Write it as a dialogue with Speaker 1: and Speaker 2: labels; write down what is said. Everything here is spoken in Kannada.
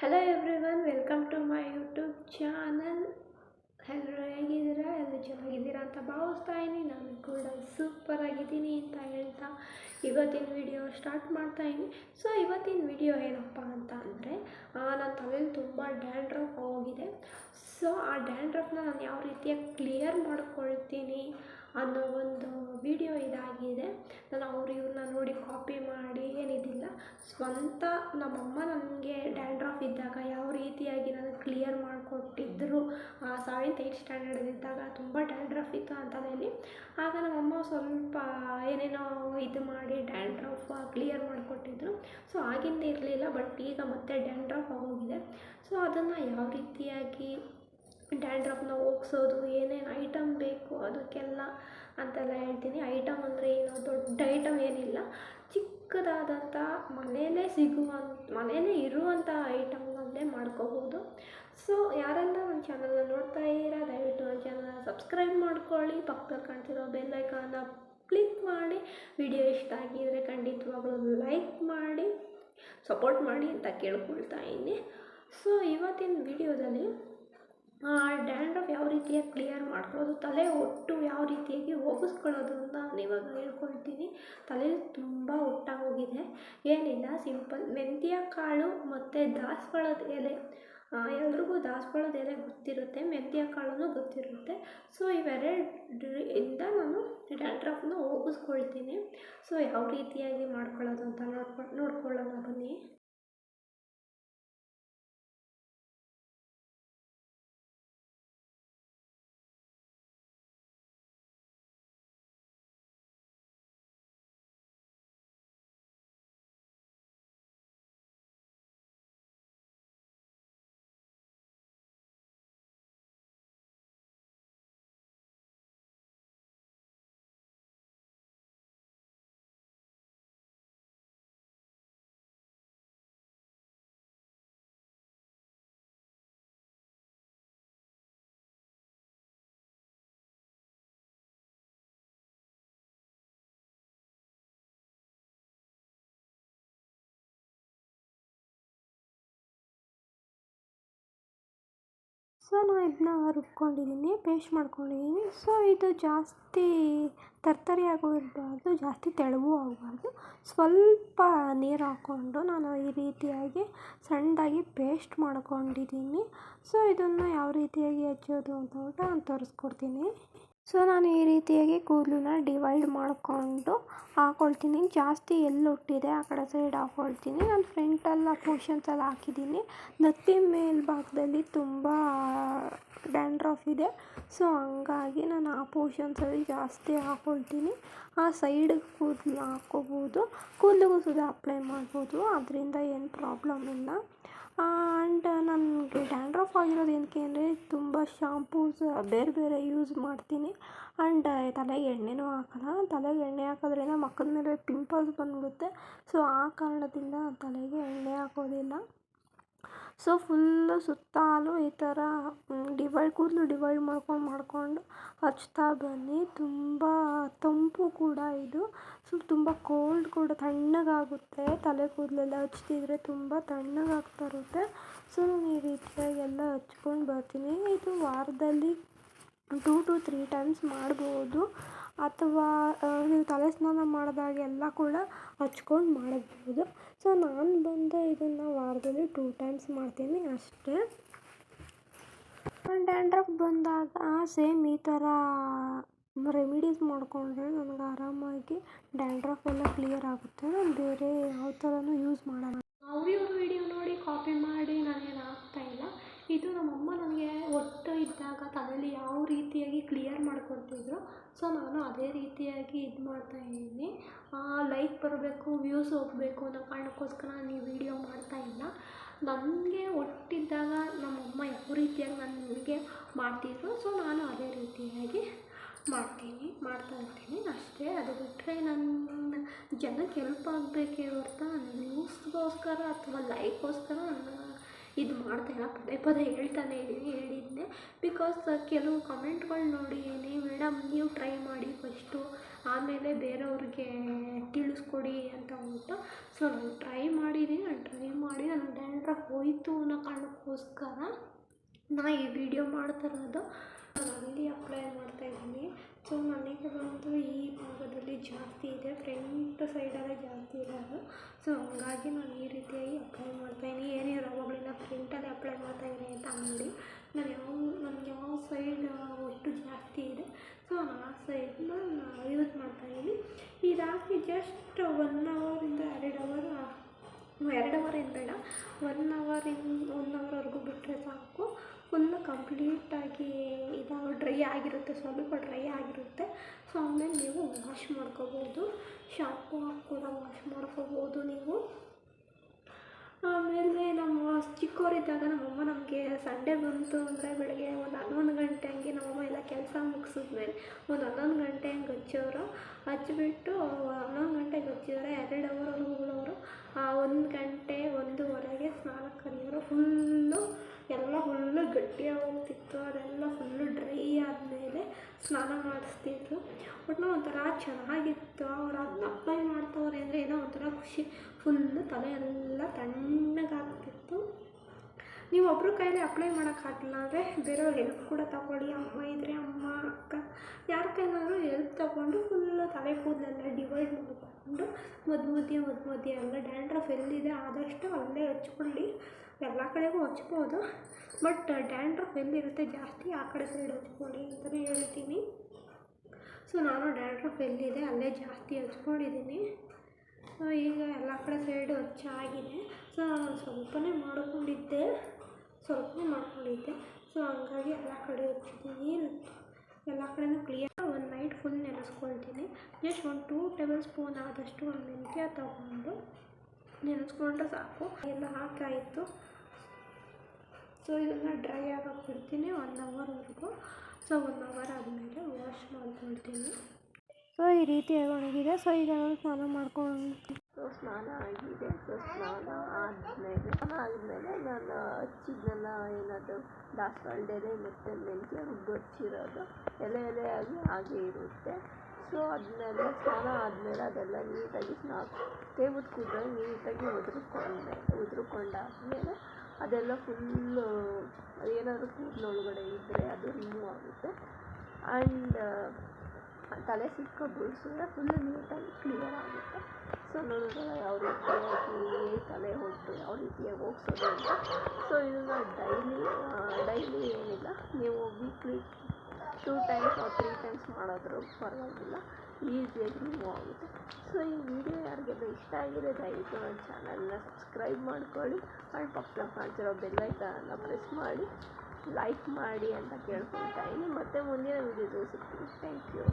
Speaker 1: Hello everyone welcome to my YouTube channel ಎಲ್ಲರೂ ಹೇಗಿದ್ದೀರಾ? ಎಲ್ಲರೂ ಚೆನ್ನಾಗಿದ್ದೀರಾ ಅಂತ ಭಾವಿಸ್ತಾ ಇದ್ದೀನಿ. ನಾನು ಕೂಡ ಸೂಪರ್ ಆಗಿದ್ದೀನಿ ಅಂತ ಹೇಳ್ತಾ ಇವತ್ತಿನ ವಿಡಿಯೋ ಸ್ಟಾರ್ಟ್ ಮಾಡ್ತಾ ಇದ್ದೀನಿ. ಸೊ ಇವತ್ತಿನ ವಿಡಿಯೋ ಏನಪ್ಪ ಅಂತ ಅಂದರೆ ನನ್ನ ತಲೆಯಲ್ಲಿ ತುಂಬ ಡ್ಯಾಂಡ್ರಫ್ ಹೋಗಿದೆ ಸೊ ಆ ಡ್ಯಾಂಡ್ರಫ್ನ ನಾನು ಯಾವ ರೀತಿಯಾಗಿ ಕ್ಲಿಯರ್ ಮಾಡ್ಕೊಳ್ತೀನಿ? ಅನ್ನೋ ಒಂದು ವಿಡಿಯೋ ಇದಾಗಿದೆ. ನಾನು ಅವ್ರು ಇವ್ರನ್ನ ನೋಡಿ ಕಾಪಿ ಮಾಡಿ ಏನಿದಿಲ್ಲ. ಸ್ವಂತ ನಮ್ಮಮ್ಮ ನನಗೆ ಡ್ಯಾಂಡ್ರಫ್ ಇದ್ದಾಗ ಯಾವ ರೀತಿಯಾಗಿ ನನಗೆ ಕ್ಲಿಯರ್ ಮಾಡಿಕೊಟ್ಟಿದ್ರು ಸೆವೆಂತ್ ಏಯ್ಟ್ ಸ್ಟ್ಯಾಂಡರ್ಡ್ ಇದ್ದಾಗ ತುಂಬ ಡ್ಯಾಂಡ್ರಫ್ ಇತ್ತು ಅಂತ ಹೇಳಿ ಆಗ ನಮ್ಮಮ್ಮ ಸ್ವಲ್ಪ ಏನೇನೋ ಇದು ಮಾಡಿ ಡ್ಯಾಂಡ್ರಫ್ ಕ್ಲಿಯರ್ ಮಾಡಿಕೊಟ್ಟಿದ್ರು. ಸೊ ಆಗಿಂದ ಇರಲಿಲ್ಲ ಬಟ್ ಈಗ ಮತ್ತೆ ಡ್ಯಾಂಡ್ರಫ್ ಆಗೋಗಿದೆ. ಸೊ ಅದನ್ನು ಯಾವ ರೀತಿಯಾಗಿ ಡ್ಯಾಂಡ್ರಫ್ನ ಹೋಗ್ಸೋದು, ಏನೇನು ಐಟಮ್ ಬೇಕು ಅದಕ್ಕೆಲ್ಲ ಅಂತೆಲ್ಲ ಹೇಳ್ತೀನಿ. ಐಟಮ್ ಅಂದರೆ ಏನು? ದೊಡ್ಡ ಐಟಮ್ ಏನಿಲ್ಲ. ಚಿಕ್ಕದಾದಂಥ ಮನೆಯಲ್ಲೇ ಸಿಗುವಂಥ ಮನೆಯಲ್ಲೇ ಇರುವಂಥ ಐಟಮ್ನಲ್ಲೇ ಮಾಡ್ಕೋಬೋದು. ಸೊ, ಯಾರೆಲ್ಲ ನನ್ನ ಚಾನಲ್ನ ನೋಡ್ತಾ ಇದ್ದೀರಾ, ದಯವಿಟ್ಟು ನನ್ನ ಚಾನಲ್ನ ಸಬ್ಸ್ಕ್ರೈಬ್ ಮಾಡ್ಕೊಳ್ಳಿ. ಪಕ್ಕದಲ್ಲಿ ಕಾಣ್ತಿರೋ ಬೆಲ್ ಐಕಾನ್ನ ಕ್ಲಿಕ್ ಮಾಡಿ. ವಿಡಿಯೋ ಇಷ್ಟ ಆಗಿದರೆ ಖಂಡಿತವಾಗ್ಲೂ ಲೈಕ್ ಮಾಡಿ, ಸಪೋರ್ಟ್ ಮಾಡಿ ಅಂತ ಕೇಳ್ಕೊಳ್ತಾ ಇದ್ದೀನಿ. ಸೊ, ಇವತ್ತಿನ ವಿಡಿಯೋದಲ್ಲಿ ಡ್ಯಾಂಡ್ರಫ್ ಯಾವ ರೀತಿಯಾಗಿ ಕ್ಲಿಯರ್ ಮಾಡ್ಕೊಳ್ಳೋದು, ತಲೆ ಒಟ್ಟು ಯಾವ ರೀತಿಯಾಗಿ ಹೋಗಿಸ್ಕೊಳ್ಳೋದು ಅಂತ ನಾನು ಇವಾಗ ಹೇಳ್ಕೊಳ್ತೀನಿ. ತಲೆ ತುಂಬ ಒಟ್ಟಾಗೋಗಿದೆ ಏನಿಲ್ಲ, ಸಿಂಪಲ್ ಮೆಂತ್ಯ, ಕಾಳು ಮತ್ತು ದಾಸವಾಳದ ಎಲೆ. ಎಲ್ರಿಗೂ ದಾಸವಾಳದ ಎಲೆ ಗೊತ್ತಿರುತ್ತೆ, ಮೆಂತ್ಯ ಕಾಳು ಗೊತ್ತಿರುತ್ತೆ. ಸೊ ಇಂದ ನಾನು ಡ್ಯಾಂಡ್ರಫ್ನ ಹೋಗಿಸ್ಕೊಳ್ತೀನಿ. ಸೊ, ಯಾವ ರೀತಿಯಾಗಿ ಮಾಡ್ಕೊಳ್ಳೋದು ಅಂತ ನೋಡ್ಕೊ, ನೋಡ್ಕೊಳ್ಳೋಣ ಬನ್ನಿ. ಸೊ ನಾನು ಇದನ್ನ ರುಬ್ಕೊಂಡಿದ್ದೀನಿ ಪೇಸ್ಟ್ ಮಾಡ್ಕೊಂಡಿದ್ದೀನಿ ಸೊ ಇದು ಜಾಸ್ತಿ ತರ್ತರಿಯಾಗೂ ಇರಬಾರ್ದು ಜಾಸ್ತಿ ತೆಳುವೂ ಆಗಬಾರ್ದು. ಸ್ವಲ್ಪ ನೀರು ಹಾಕ್ಕೊಂಡು ನಾನು ಈ ರೀತಿಯಾಗಿ ಸಣ್ಣದಾಗಿ ಪೇಸ್ಟ್ ಮಾಡ್ಕೊಂಡಿದ್ದೀನಿ ಸೊ ಇದನ್ನು ಯಾವ ರೀತಿಯಾಗಿ ಹಚ್ಚೋದು ಅಂತ ನಾನು ತೋರಿಸ್ಕೊಡ್ತೀನಿ. ಸೊ, ನಾನು ಈ ರೀತಿಯಾಗಿ ಕೂದಲನ್ನ ಡಿವೈಡ್ ಮಾಡಿಕೊಂಡು ಹಾಕ್ಕೊಳ್ತೀನಿ ಜಾಸ್ತಿ ಎಲ್ಲಿ ಹುಟ್ಟಿದೆ ಆ ಕಡೆ ಸೈಡ್ ಹಾಕ್ಕೊಳ್ತೀನಿ ನಾನು ಫ್ರಂಟೆಲ್ಲ ಪೋರ್ಷನ್ಸಲ್ಲಿ ಹಾಕಿದ್ದೀನಿ. ನೆತ್ತಿ ಮೇಲ್ಭಾಗದಲ್ಲಿ ತುಂಬ ಡ್ಯಾಂಡ್ರಫ್ ಇದೆ. ಸೊ, ಹಂಗಾಗಿ ನಾನು ಆ ಪೋರ್ಷನ್ಸಲ್ಲಿ ಜಾಸ್ತಿ ಹಾಕ್ಕೊಳ್ತೀನಿ ಆ ಸೈಡಿಗೆ ಕೂದಲು ಹಾಕ್ಕೋಬೋದು ಕೂದಲಿಗೂ ಸುದ ಅಪ್ಲೈ ಮಾಡ್ಬೋದು. ಅದರಿಂದ ಏನು ಪ್ರಾಬ್ಲಮ್ ಇಲ್ಲ. ಆ್ಯಂಡ್ ನನಗೆ ಡ್ಯಾಂಡ್ರಫ್ ಆಗಿರೋದು ಏನಕ್ಕೆ ಅಂದರೆ ತುಂಬ ಶಾಂಪೂಸ್ ಬೇರೆ ಬೇರೆ ಯೂಸ್ ಮಾಡ್ತೀನಿ. ಆ್ಯಂಡ್ ತಲೆಗೆ ಎಣ್ಣೆನೂ ಹಾಕಲ್ಲ. ತಲೆಗೆ ಎಣ್ಣೆ ಹಾಕೋದ್ರಿಂದ ಮಕ್ಕಳ ಮೇಲೆ ಪಿಂಪಲ್ಸ್ ಬಂದ್ಬಿಡುತ್ತೆ. ಸೊ ಆ ಕಾರಣದಿಂದ ತಲೆಗೆ ಎಣ್ಣೆ ಹಾಕೋದಿಲ್ಲ. ಸೊ ಫುಲ್ಲು ಸುತ್ತಲೂ ಈ ಥರ ಡಿವೈಡ್ ಕೂದಲು ಡಿವೈಡ್ ಮಾಡ್ಕೊಂಡು ಮಾಡಿಕೊಂಡು ಹಚ್ತಾ ಬನ್ನಿ. ತುಂಬ ತಂಪು ಕೂಡ ಇದು. ಸೊ ತುಂಬ ಕೋಲ್ಡ್ ಕೂಡ ತಣ್ಣಗಾಗುತ್ತೆ. ತಲೆ ಕೂದಲೆಲ್ಲ ಹಚ್ತಿದ್ರೆ ತುಂಬ ತಣ್ಣಗಾಗ್ತಾ ಇರುತ್ತೆ. ಸೊ, ನಾನು ಈ ರೀತಿಯಾಗಿ ಎಲ್ಲ ಹಚ್ಕೊಂಡು ಬರ್ತೀನಿ. ಇದು ವಾರದಲ್ಲಿ ಟೂ ಟು ತ್ರೀ ಟೈಮ್ಸ್ ಮಾಡ್ಬೋದು. ಅಥವಾ ನೀವು ತಲೆ ಸ್ನಾನ ಮಾಡಿದಾಗ ಎಲ್ಲ ಕೂಡ ಹಚ್ಕೊಂಡು ಮಾಡಬಹುದು ಸೊ, ನಾನು ಬಂದು ಇದನ್ನು ವಾರದಲ್ಲಿ ಟೂ ಟೈಮ್ಸ್ ಮಾಡ್ತೀನಿ ಅಷ್ಟೇ. ಡ್ಯಾಂಡ್ರಫ್ ಬಂದಾಗ ಸೇಮ್ ಈ ಥರ ರೆಮಿಡೀಸ್ ಮಾಡಿಕೊಂಡ್ರೆ ನನಗೆ ಆರಾಮಾಗಿ ಡ್ಯಾಂಡ್ರಫ್ ಎಲ್ಲ ಕ್ಲಿಯರ್ ಆಗುತ್ತೆ. ನಾನು ಬೇರೆ ಯಾವ ಥರನೂ ಯೂಸ್ ಮಾಡೋಣ ಅವ್ರಿಗೆ ಒಂದು ವಿಡಿಯೋ ನೋಡಿ ಕಾಪಿ ಮಾಡಿ ನಾನೇನು ಆಗ್ತಾಯಿಲ್ಲ ಇದು ನಮ್ಮಮ್ಮ ನನಗೆ ಒಟ್ಟು ಇದ್ದಾಗ ತಲೆಯಲ್ಲಿ ಯಾವ ರೀತಿಯಾಗಿ ಕ್ಲಿಯರ್ ಮಾಡಿಕೊಡ್ತಿದ್ರು. ಸೊ ನಾನು ಅದೇ ರೀತಿಯಾಗಿ ಇದು ಮಾಡ್ತಾಯಿದ್ದೀನಿ ಲೈಕ್ ಬರಬೇಕು, ವ್ಯೂಸ್ ಹೋಗಬೇಕು ಅನ್ನೋ ಕಾರಣಕ್ಕೋಸ್ಕರ ನಾನು ಈ ವಿಡಿಯೋ ಮಾಡ್ತಾಯಿಲ್ಲ ನನಗೆ ಒಟ್ಟಿದ್ದಾಗ ನಮ್ಮಮ್ಮ ಯಾವ ರೀತಿಯಾಗಿ ನನಗೆ ಮಾಡ್ತಿದ್ರು ಸೊ ನಾನು ಅದೇ ರೀತಿಯಾಗಿ ಮಾಡ್ತೀನಿ, ಮಾಡ್ತಾ ಇರ್ತೀನಿ. ಅಷ್ಟೇ, ಅದು ಬಿಟ್ಟರೆ ನನ್ನ ಜನಕ್ಕೆ ಹೆಲ್ಪ್ ಆಗಬೇಕೇ ಹೊರ್ತು ವ್ಯೂಸ್ಗೋಸ್ಕರ ಅಥವಾ ಲೈಕ್ಗೋಸ್ಕರ ನಾನು ಇದು ಮಾಡ್ತಾಯಿಲ್ಲ ಪದೇ ಪದೇ ಹೇಳ್ತಾನೆ ಇದ್ದೀನಿ ಹೇಳಿದ್ದೆ ಬಿಕಾಸ್ ಕೆಲವು ಕಮೆಂಟ್ಗಳು ನೋಡಿದ್ದೀನಿ ಮೇಡಮ್ ನೀವು ಟ್ರೈ ಮಾಡಿ ಫಸ್ಟು ಆಮೇಲೆ ಬೇರೆಯವ್ರಿಗೆ ತಿಳಿಸ್ಕೊಡಿ ಅಂತ ಅಂದ್ಬಿಟ್ಟು ಸೊ ನಾನು ಟ್ರೈ ಮಾಡಿದ್ದೀನಿ ನಾನು ಟ್ರೈ ಮಾಡಿ ನನ್ನ ಡ್ಯಾಂಡ್ರಫ್ ಹೋಯಿತು ಅನ್ನೋ ಕಾರಣಕ್ಕೋಸ್ಕರ ನಾ ಈ ವಿಡಿಯೋ ಮಾಡ್ತಾ ಇರೋದು. ಅಲ್ಲಿ ಅಪ್ಲೈ ಸೊ ನನಗೆ ಬಂದು ಈ ಭಾಗದಲ್ಲಿ ಜಾಸ್ತಿ ಇದೆ. ಫ್ರಂಟ್ ಸೈಡಲ್ಲೇ ಜಾಸ್ತಿ ಇರೋದು ಸೊ ಹಂಗಾಗಿ ನಾನು ಈ ರೀತಿಯಾಗಿ ಅಪ್ಲೈ ಮಾಡ್ತಾಯಿದ್ದೀನಿ ಏನೇ ಯಾವಾಗಲಿಲ್ಲ ಫ್ರಂಟಲ್ಲೇ ಅಪ್ಲೈ ಮಾಡ್ತಾಯಿದ್ದೀನಿ ಅಂತ ಅಂಗಡಿ ನಾನು ಯಾವ, ನನಗೆ ಯಾವ ಸೈಡ್ ಒಟ್ಟು ಜಾಸ್ತಿ ಇದೆ. ಸೊ ನಾನು ಆ ಸೈಡನ್ನ ನಾನು ಯೂಸ್ ಮಾಡ್ತಾಯಿದ್ದೀನಿ ಇದಾಗಿ ಜಸ್ಟ್ ಒನ್ ಅವರಿಂದ ಎರಡು ಅವರ್ ಎರಡು ಅವರ್ ಏನು ಬೇಡ. ಒನ್ ಅವರಿಂದ ಒನ್ ಅವರ್ವರೆಗೂ ಬಿಟ್ಟರೆ ಸಾಕು. ಕಂಪ್ಲೀಟಾಗಿ ಇದು ಡ್ರೈ ಆಗಿರುತ್ತೆ ಸ್ವಲ್ಪ ಡ್ರೈ ಆಗಿರುತ್ತೆ. ಸೊ ಆಮೇಲೆ ನೀವು ವಾಶ್ ಮಾಡ್ಕೋಬೋದು. ಶಾಂಪು ಕೂಡ ವಾಶ್ ಮಾಡ್ಕೋಬೋದು ನೀವು. ಆಮೇಲೆ ನಮ್ಮ ಚಿಕ್ಕವರಿದ್ದಾಗ ನಮ್ಮಮ್ಮ ನಮಗೆ ಸಂಡೇ ಬಂತು ಅಂದರೆ ಬೆಳಗ್ಗೆ ಒಂದು ಹನ್ನೊಂದು ಗಂಟೆ ಹಂಗೆ ನಮ್ಮಮ್ಮ ಎಲ್ಲ ಕೆಲಸ ಮುಗಿಸಿದ್ಮೇಲೆ ಒಂದು ಹನ್ನೊಂದು ಗಂಟೆ ಹಂಗೆ ಹಚ್ಚೋರು. ಹಚ್ಚಿಬಿಟ್ಟು ಹನ್ನೊಂದು ಗಂಟೆಗೆ ಹಚ್ಚಿದ್ರೆ ಎರಡು ಅವರ್ ಹೋಗೋರು. ಒಂದು ಗಂಟೆ ಒಂದೂವರೆಗೆ ಸ್ನಾನ ಕರೆಯೋರು. ಫುಲ್ಲು ಎಲ್ಲ ಫುಲ್ಲು ಗಟ್ಟಿಯಾಗಿ ಅದೆಲ್ಲ ಫುಲ್ಲು ಡ್ರೈ ಆದಮೇಲೆ ಸ್ನಾನ ಮಾಡಿಸ್ತಿದ್ರು. ಒಟ್ಟು ಒಂಥರ ಚೆನ್ನಾಗಿತ್ತು. ಅವ್ರು ಅದನ್ನ ಅಪ್ಲೈ ಮಾಡ್ತವ್ರೆ ಅಂದರೆ ಏನೋ ಒಂಥರ ಖುಷಿ. ಫುಲ್ಲು ತಲೆ ಎಲ್ಲ ತಣ್ಣಗಾಗ್ತಿತ್ತು. ನೀವು ಒಬ್ಬರು ಕೈಯಲ್ಲಿ ಅಪ್ಲೈ ಮಾಡೋಕ್ಕಾಗಲ್ಲ ಅಂದರೆ ಬೇರೆಯವ್ರ ಹೆಲ್ಪ್ ಕೂಡ ತಗೊಳ್ಳಿ. ಅಮ್ಮ ಇದ್ದರೆ ಅಮ್ಮ, ಅಕ್ಕ, ಯಾರ ಕೈಲಾದರೂ ಹೆಲ್ಪ್ ತಗೊಂಡು ಫುಲ್ಲು ತಲೆ ಕೂದಲೆಲ್ಲ ಡಿವೈಡ್ ಮಾಡಿಕೊಂಡು ಮಧ್ಯ ಮಧ್ಯ ಮಧ್ಯ ಮಧ್ಯ ಎಲ್ಲ ಡ್ಯಾಂಡ್ರಫ್ ಎಲ್ಲಿದೆ ಆದಷ್ಟು ಅಲ್ಲೇ ಹಚ್ಕೊಳ್ಳಿ ಎಲ್ಲ ಕಡೆಗೂ ಹಚ್ಬೋದು. ಬಟ್ ಡ್ಯಾಂಡ್ರಫ್ ಎಲ್ಲಿರುತ್ತೆ ಜಾಸ್ತಿ ಆ ಕಡೆ ಸೈಡ್ ಹಚ್ಕೊಳ್ಳಿ ಅಂತಲೇ ಹೇಳ್ತೀನಿ. ಸೊ ನಾನು ಡ್ಯಾಂಡ್ರಫ್ ಎಲ್ಲಿದೆ ಅಲ್ಲೇ ಜಾಸ್ತಿ ಹಚ್ಕೊಂಡಿದ್ದೀನಿ. ಸೊ ಈಗ ಎಲ್ಲ ಕಡೆ ಸೈಡು ಹಚ್ಚಾಗಿದೆ ಸೊ ಸ್ವಲ್ಪನೇ ಮಾಡ್ಕೊಂಡಿದ್ದೆ. ಸ್ವಲ್ಪನೇ ಮಾಡ್ಕೊಂಡಿದ್ದೆ. ಸೊ ಹಂಗಾಗಿ ಎಲ್ಲ ಕಡೆ ಹಚ್ಚಿದ್ದೀನಿ. ಎಲ್ಲ ಕಡೆನೂ ಕ್ಲಿಯರ್ ನೆನೆಸ್ಕೊಳ್ತೀನಿ. ಜಸ್ಟ್ ಒಂದು ಟೂ ಟೇಬಲ್ ಸ್ಪೂನ್ ಆದಷ್ಟು ಒಂದು ಮೆಂತ್ಯ ತಗೊಂಡು ನೆನೆಸ್ಕೊಂಡ್ರೆ ಸಾಕು. ಎಲ್ಲ ಹಾಕಾಯಿತು. ಸೊ ಇದನ್ನು ಡ್ರೈ ಆಗೋಕೆ ಬಿಡ್ತೀನಿ ಒನ್ ಅವರ್ವರೆಗೂ ಸೊ ಒನ್ ಅವರ್ ಆದಮೇಲೆ ವಾಶ್ ಮಾಡ್ಕೊಳ್ತೀನಿ. ಸೊ ಈ ರೀತಿ ಒಣಗಿದೆ. ಸೊ ಈಗ ನಾನು ಸ್ನಾನ ಮಾಡ್ಕೊಂಡು
Speaker 2: ಸೊ ಸ್ನಾನ ಆಗಿದೆ ಸೊ ಸ್ನಾನ ಆದಮೇಲೆ ಸ್ನಾನ ಆದಮೇಲೆ ನಾನು ಹಚ್ಚಿದ್ನಲ್ಲ ಏನಾದರೂ ದಾಸವಾಳ ಎಲೆ ಮತ್ತು ಮೆಂತ್ಯ ರುಬ್ಬು ಹಚ್ಚಿರೋದು ಎಲೆ ಆಗಿ ಹಾಗೆ ಇರುತ್ತೆ. ಸೊ ಅದನ್ನೆಲ್ಲ ಸ್ನಾನ ಆದಮೇಲೆ ಅದೆಲ್ಲ ನೀಟಾಗಿ ಸ್ನಾ ತೇವದ ಕೂದಲು ನೀಟಾಗಿ ಉದುರ್ಕೊಂಡೆ. ಉದುರ್ಕೊಂಡಾದ್ಮೇಲೆ ಅದೆಲ್ಲ ಫುಲ್ಲು ಏನಾದರೂ ಕೂದಲೊಳಗಡೆ ಇದ್ದರೆ ಅದು ರಿಮೂವ್ ಆಗುತ್ತೆ. ಆ್ಯಂಡ್ ತಲೆ ಸಿಕ್ಕ ಬಿಡಿಸಿದ್ರೆ ಫುಲ್ಲು ನೀಟಾಗಿ ಕ್ಲಿಯರ್ ಆಗುತ್ತೆ. ಸೊ ನೋಡಿದ್ರಲ್ಲ ಯಾವ ರೀತಿಯಾಗಿ ತಲೆ ಹೊಟ್ಟು ಯಾವ ರೀತಿಯಾಗಿ ಹೋಗ್ಸೋದು ಅಂತ. ಸೊ ಇದನ್ನು ಡೈಲಿ ಡೈಲಿ ಏನಿಲ್ಲ, ನೀವು weekly two times or three times ಮಾಡಿದ್ರು ಪರವಾಗಿಲ್ಲ ಈಸಿಯಾಗಿ ರಿಮೂವ್ ಆಗುತ್ತೆ. ಸೊ ಈ ವಿಡಿಯೋ ಯಾರಿಗೆಲ್ಲ ಇಷ್ಟ ಆಗಿದೆ, ದಯವಿಟ್ಟು ನನ್ನ ಚಾನಲ್ನ ಸಬ್ಸ್ಕ್ರೈಬ್ ಮಾಡ್ಕೊಳ್ಳಿ. ಆ್ಯಂಡ್ ಮಾಡ್ತಿರೋ ಕಾಣ್ತಿರೋ ಬೆಲ್ಲೈಕನ್ನ ಪ್ರೆಸ್ ಮಾಡಿ ಲೈಕ್ ಮಾಡಿ ಅಂತ ಕೇಳ್ಕೊಳ್ತಾ ಇದ್ದೀನಿ. ಮತ್ತೆ ಮುಂದಿನ ವಿಡಿಯೋದಲ್ಲಿ ಸಿಗ್ತೀನಿ. Thank you